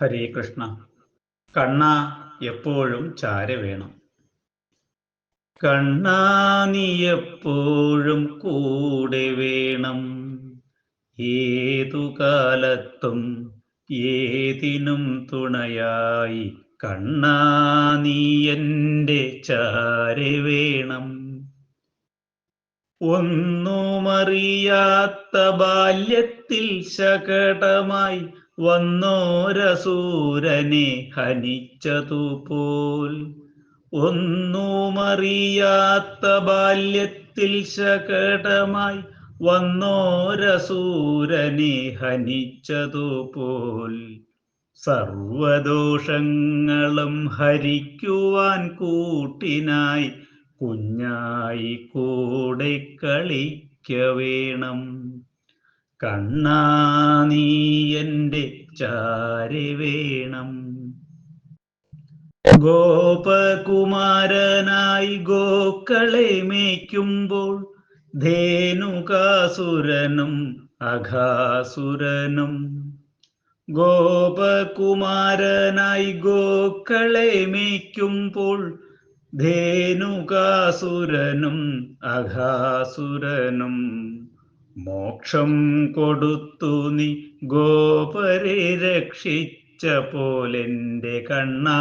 ഹരേ കൃഷ്ണ. കണ്ണ എപ്പോഴും ചാര വേണം. കണ്ണാ നീ എപ്പോഴും കൂടെ വേണം. ഏതു കാലത്തും ഏതിനും തുണയായി കണ്ണാ നീ എന്റെ ചാര വേണം. ഒന്നുമറിയാത്ത ബാല്യത്തിൽ ശകടമായി വന്നോരസൂരനെ ഹനിച്ചതുപോൽ. ഒന്നുമറിയാത്ത ബാല്യത്തിൽ ശകടമായി വന്നോരസൂരനെ ഹനിച്ചതുപോൽ. സർവദോഷങ്ങളും ഹരിക്കുവാൻ കൂട്ടിനായി കുഞ്ഞായി കൂടെ കളിക്ക വേണം കണ്ണാ നീ എന്റെ ചാരി വേണം. ഗോപകുമാരനായി ഗോക്കളെ മേയ്ക്കുമ്പോൾ ധേനുകാസുരനും അഘാസുരനും. ഗോപകുമാരനായി ഗോക്കളെ മേയ്ക്കുമ്പോൾ ധേനുകാസുരനും അഘാസുരനും. മോക്ഷം കൊടുത്തു നീ ഗോപരെ രക്ഷിച്ച പോലെന്റെ കണ്ണാ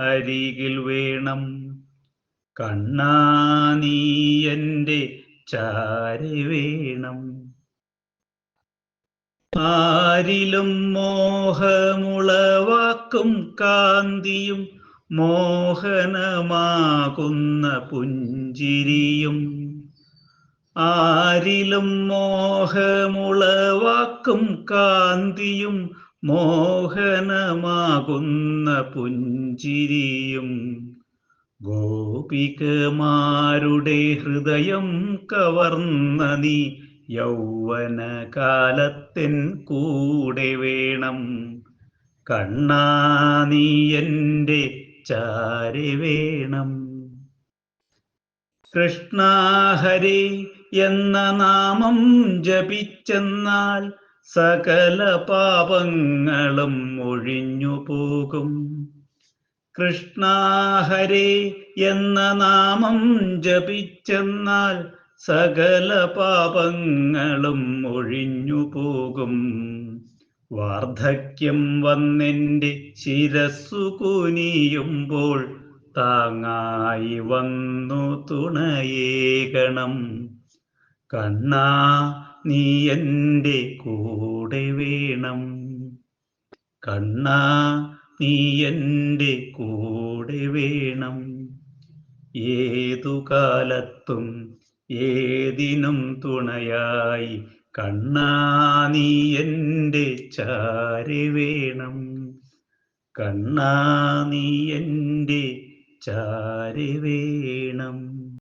അരികിൽ വേണം. കണ്ണാ നീ എന്റെ ചാരി വേണം. ആരിലും മോഹമുളവാക്കും കാന്തിയും മോഹനമാകുന്ന പുഞ്ചിരിയും. ആരിലും മോഹമുളവാക്കും കാന്തിയും മോഹനമാകുന്ന പുഞ്ചിരിയും. ഗോപികമാരുടെ ഹൃദയം കവർന്ന നീ യൗവനകാലത്തിൻ കൂടെ വേണം. കണ്ണാ നീ എന്റെ ചാരി വേണം കൃഷ്ണാഹരി എന്ന നാമം ജപിച്ചെന്നാൽ സകല പാപങ്ങളും ഒഴിഞ്ഞു പോകും. കൃഷ്ണാഹരി എന്ന നാമം ജപിച്ചെന്നാൽ സകല പാപങ്ങളും ഒഴിഞ്ഞു പോകും. വാർദ്ധക്യം വന്നെന്റെ ശിരസ്സു കുനിയുമ്പോൾ താങ്ങായി വന്നു തുണയേകണം. കണ്ണാ നീ എന്റെ കൂടെ വേണം. കണ്ണാ നീ എന്റെ കൂടെ വേണം. ഏതു കാലത്തും ഏതിനും തുണയായി കണ്ണാ നീ എന്റെ ചാരി വേണം. കണ്ണാ നീ എന്റെ ചാരി വേണം.